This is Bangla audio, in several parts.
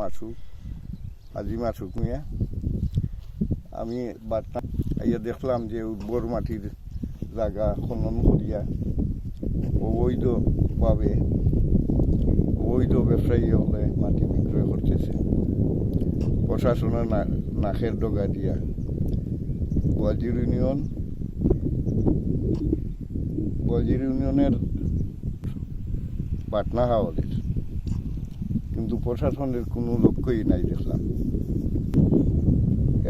মাসুক আজি মাসুক মিয়া আমি বাটনা আইয়া দেখলাম যে উর্বর মাটির জায়গা খনন করিয়া অবৈধভাবে অবৈধ ব্যবসায়ী হলে মাটি বিক্রয় করতেছে। প্রশাসনের নাকের ডগা দিয়া। গোয়াজির ইউনিয়ন গোয়াজির ইউনিয়নের পাটনা হাওয়ালের। কিন্তু প্রশাসনের কোনো লক্ষ্যই নাই দেখলাম।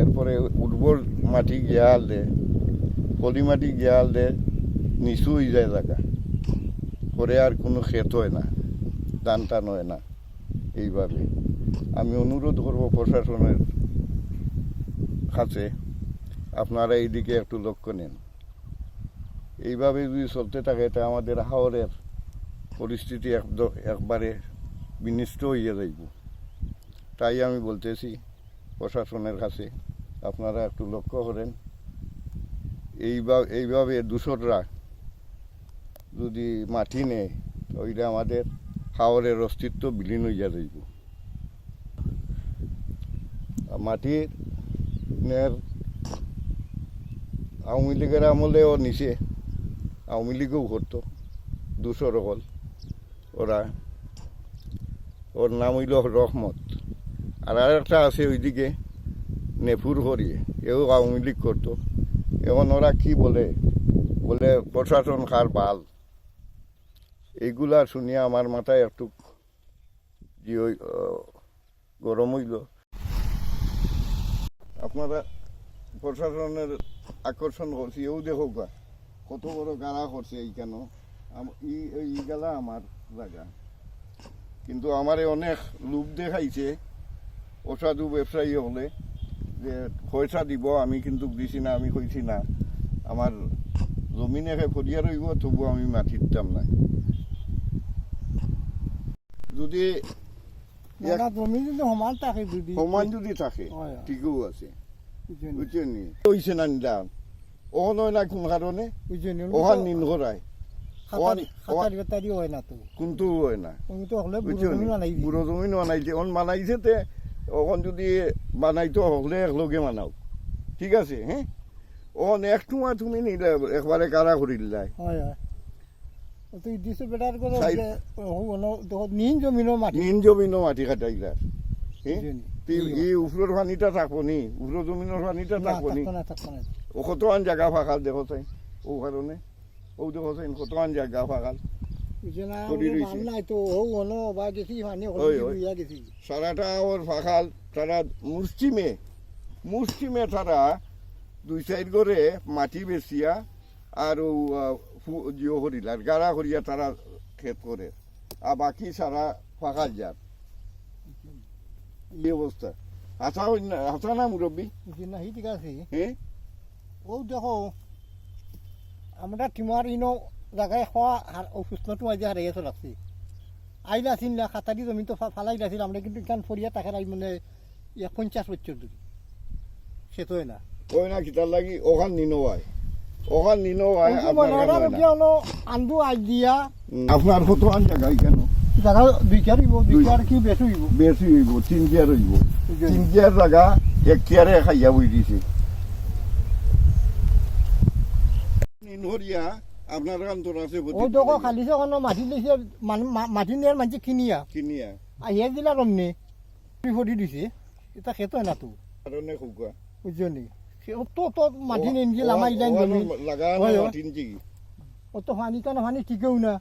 এরপরে উর্বর মাটি গিয়াল দে, পলি মাটি গিয়াল দে, নিচু হয়ে যায় জায়গা। পরে আর কোনো ক্ষেত হয় না দান টান হয় না, এইভাবে। আমি অনুরোধ করব প্রশাসনের কাছে, আপনারা এইদিকে একটু লক্ষ্য নেন। এইভাবে যদি চলতে থাকে এটা আমাদের হাওরের পরিস্থিতি একদম একবারে বিনিষ্ট হইয়া যাইব। তাই আমি বলতেছি, প্রশাসনের কাছে আপনারা একটু লক্ষ্য করেন, এইভাবে এইভাবে দূষররা যদি মাটি নেয় ওইটা আমাদের হাওরের অস্তিত্ব বিলীন হইয়া যাইব। মাটির নের আওয়ামী লীগের আমলেও নিচে, আওয়ামী লীগও করতো দুশো রকল ওরা ওর নাম হইল রহমত। আর আরেকটা আছে ওইদিকে নেফুর হরিয়ে এও আওয়ামী লীগ করতো। এখন ওরা কি বলে? বলে প্রশাসন কার বাল। এইগুলা শুনিয়া আমার মাথায় একটু গরম হইল। আপনারা প্রশাসনের আকর্ষণ করছি, এও দেখো গা, কত বড় গাড়া করছে এই কেন? এই গেলা আমার জায়গা। কিন্তু আমারে অনেক লোভ দেখাইছে অসাধু ব্যবসায়ী হলে যে পয়সা দিব আমি কিন্তু দিছি না আমি কইছি না। আমার জমিনে ফরিয়া রইব তবু আমি মাটি দিতাম না যদি সমান থাকে যদি থাকে। ঠিকও আছে। বুঝছেন? না? নিলাম ওহন না কোন কারণে? ওহান নিন করায় কিন্তু হয় না। বুড়ো জমিন বানাইছে অন বানাইছে তে অকন যদি বানাইতো হলে একলগে বানাও। ঠিক আছে হ্যাঁ অন এক টুমা তুমি নিলে একবারে কারা করি দিলাই তুই দিছো বেটার করে নিন জমিনো মাটি। নিন জমিনও মাটি কাটাইলার হ্যাঁ এই উপরের পানিটা থাকব নি? উপরের জমিনের পানিটা থাকব নি? জায়গা ফাঁকাল দেখো তাই ও কারণে ও দেখো তাই কতক্ষণ জায়গা ফাঁকাল তো গেছি গেছি? সারাটা ওর ফাঁকাল তারা মুষ্টিমে মুষ্টিমে তারা দুই সাইড করে মাটি বেচিয়া আর জিও করিলার গাড়া করিয়া তারা ক্ষেত করে। আর বাকি সারা ফাঁকাল যার। এই অবস্থা। হাসা হাসা না মুরব্বী? না আছে হ্যাঁ ও দেখো আমরা টিমার ইনো জায়গায় আর অসুস্থটো আজ হারিয়ে গেছে লাগছে আইলা আছিল না খাতারি জমি তো ফালাই আছিল আমরা কিন্তু ইখান ফরিয়া টাকার আই মানে ইয়া পঞ্চাশ বছর ধরে সে তো না। ওই না কিতার লাগি ওখান নিনোয়ায় ওখান নিনোয়ায় আপনার কেন হয় আন্দু আই দিয়া আপনার কত আন জায়গায় কেন জায়গা দুই চার হইব দুই চার কি বেশি হইব বেশি হইব তিন চেয়ার হইব তিন চেয়ার জায়গা এক চেয়ারে খাইয়া বই দিছে। আপনার কান্তর আছে মাটি লৈছে মাটি নিয়ার মানুষ কিনিয়া। কিনিয়া। আহিয়া দিলা রমনে ফরি দিছে। এটা খেতো না তো? কারণে খুকা বুঝছ নি? সে ও তো তো মাটি নিয়ে নিয়ে লামাই লাইন লাগা। মাটিন চিকি ও তো পানি কারণে পানি ঠিকেও না।